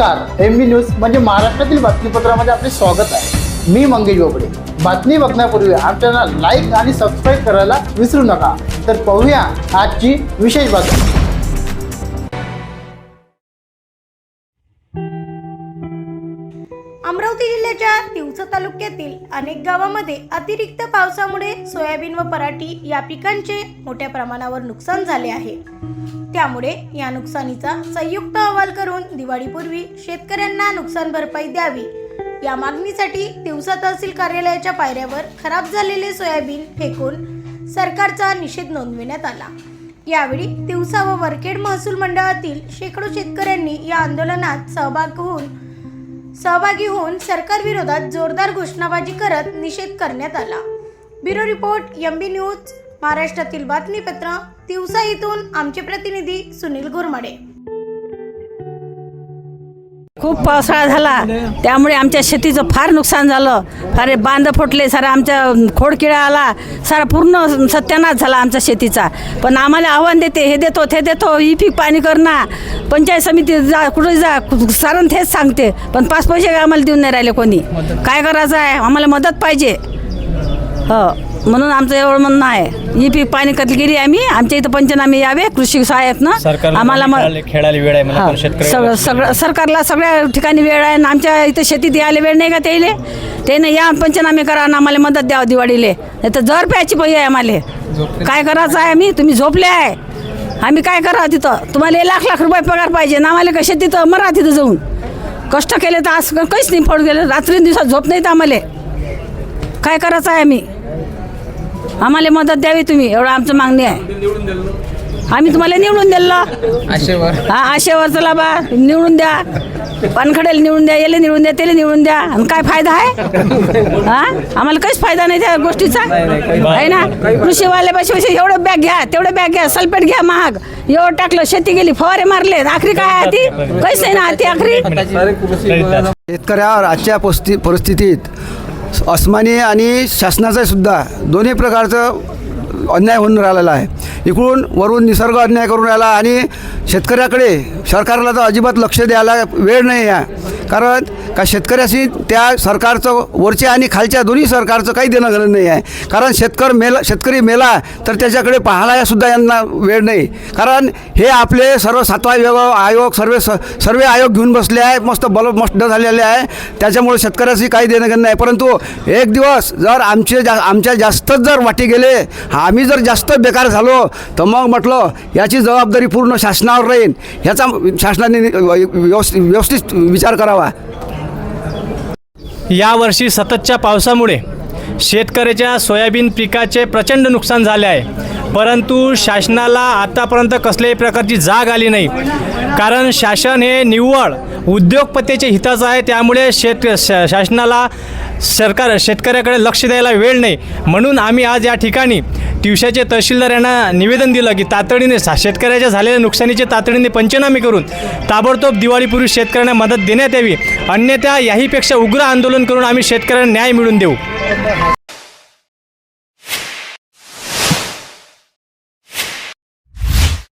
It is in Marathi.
नमस्कार एम बी न्यूज म्हणजे महाराष्ट्रातील बातमीपत्रामध्ये आपले स्वागत आहे. मी मंगेश बोबडे. बातमी बघण्यापूर्वी आमच्या लाईक आणि सबस्क्राईब करायला विसरू नका. तर पाहूया आजची विशेष बातमी. अमरावती जिल्ह्याच्या तिवसा तालुक्यातील अनेक गावामध्ये अतिरिक्त पावसामुळे सोयाबीन व पराठी या पिकांचे मोठ्या प्रमाणावर नुकसान झाले आहे. त्यामुळे या नुकसानीचा संयुक्त अहवाल करून दिवाळीपूर्वी शेतकऱ्यांना नुकसान भरपाई द्यावी. या मागणीसाठी दिवसा तहसील कार्यालयाच्या पायऱ्यावर खराब झालेले सोयाबीन फेकून सरकारचा निषेध नोंदविण्यात आला. यावेळी दिवसा व वरखेड महसूल मंडळातील शेकडो शेतकऱ्यांनी या आंदोलनात सहभाग होऊन सहभागी होऊन सरकारविरोधात जोरदार घोषणाबाजी करत निषेध करण्यात आला. Bureau report M B news महाराष्ट्रातील बातमीपत्र तिवसा इथून आमचे प्रतिनिधी सुनील घोरमडे खूप पावसाळा झाला. त्यामुळे आमच्या शेतीचं फार नुकसान झालं. फार बांध फुटले सारा आमच्या खोडकिळा आला. सारा पूर्ण सत्यानाश झाला आमच्या शेतीचा. पण आम्हाला आव्हान देते हे देतो ते देतो ही पीक पाणी करणार पंचायत समिती जा कुठे जा सारण तेच सांगते. पण पाच पैसे आम्हाला देऊन नाही राहिले कोणी. काय करायचं आहे? आम्हाला मदत पाहिजे. हो. म्हणून आमचं एवढं म्हणणं आहे. ही पीक पाणी कधी गेली आम्ही? आमच्या इथं पंचनामे यावे कृषी सहाय्यतनं आम्हाला मग खेळायला- वेळ आहे सगळं सगळं सरकारला सगळ्या ठिकाणी वेळ आहे आणि आमच्या इथं शेतीत यायला वेळ नाही का त्याले त्याने या पंचनामे करा आणि आम्हाला मदत द्यावं दिवाळीले. नाही तर जर प्यायची पाहिजे आहे आम्हाला. काय करायचं आहे आम्ही? तुम्ही झोपले आहे. आम्ही काय करा तिथं? तुम्हाला लाख लाख रुपये पगार पाहिजे ना आम्हाला कसे तिथं मरा तिथं जाऊन? कष्ट केले तर आज काहीच नाही फळ गेले. रात्री दिवसात झोप नाही तर आम्हाला. काय करायचं आहे आम्ही? आम्हाला मदत द्यावी तुम्ही एवढं आमचं मागणी आहे. आम्ही तुम्हाला निवडून दिलं. हा आशेवर चला बा निवडून द्या. पानखडेला निवडून द्या याला निवडून द्या त्याला निवडून द्या. आणि काय फायदा आहे? हा? आम्हाला काहीच फायदा नाही त्या गोष्टीचा. आहे ना? कृषीवाल्यापाशी पैसे एवढं बॅग घ्या तेवढं बॅग घ्या सल्फेट घ्या महाग. एवढं टाकलं शेती गेली फवारे मारले आखरी काय आहे ती? काहीच नाही ना आती आखरी? शेतकऱ्यावर आजच्या पोस्ति परिस्थितीत अस्मानी आणि शासनाचं सुद्धा दोन्ही प्रकारचं अन्याय होऊन राहिलेला आहे. इकडून वरून निसर्ग अन्याय करून राहिला आणि शेतकऱ्याकडे सरकारला तर अजिबात लक्ष द्यायला वेळ नाही आहे. कारण का शेतकऱ्याशी त्या सरकारचं वरच्या आणि खालच्या दोन्ही सरकारचं काही देणं घेणं नाही आहे. कारण शेतकर मेला शेतकरी मेला तर त्याच्याकडे पाहायला सुद्धा यांना वेळ नाही. कारण हे आपले सर्व सातवा आयोग आयोग सर्व स सर्व आयोग घेऊन बसले आहे मस्त बलमस्त झालेले आहे. त्याच्यामुळे शेतकऱ्याशी काही देणं घेणं नाही. परंतु एक दिवस जर आमचे जा आमच्या जास्तच जर वाटी गेले आम्ही जर जास्त बेकार झालो तर मग म्हटलं याची जबाबदारी पूर्ण शासनावर राहील ह्याचा शासनाने व्यवस्थित व्यवस्थित विचार करावा. यावर्षी सततच्या पावसामुळे शेतकऱ्याच्या सोयाबीन पिकाचे प्रचंड नुकसान झाले आहे. परंतु शासनाला आतापर्यंत कसल्याही प्रकारची जाग आली नाही. कारण शासन हे निव्वळ उद्योगपतीचे हिताचं आहे त्यामुळे शेत शा शासनाला सरकार शेतकऱ्याकडे लक्ष द्यायला वेळ नाही. म्हणून आम्ही आज या ठिकाणी तिवशाचे तहसीलदार यांना निवेदन दिलं की तातडीने सा शेतकऱ्याच्या झालेल्या नुकसानीचे तातडीने पंचनामे करून ताबडतोब दिवाळीपूर्वी शेतकऱ्यांना मदत देण्यात यावी. अन्यथा याहीपेक्षा उग्र आंदोलन करून आम्ही शेतकऱ्यांना न्याय मिळवून देऊ.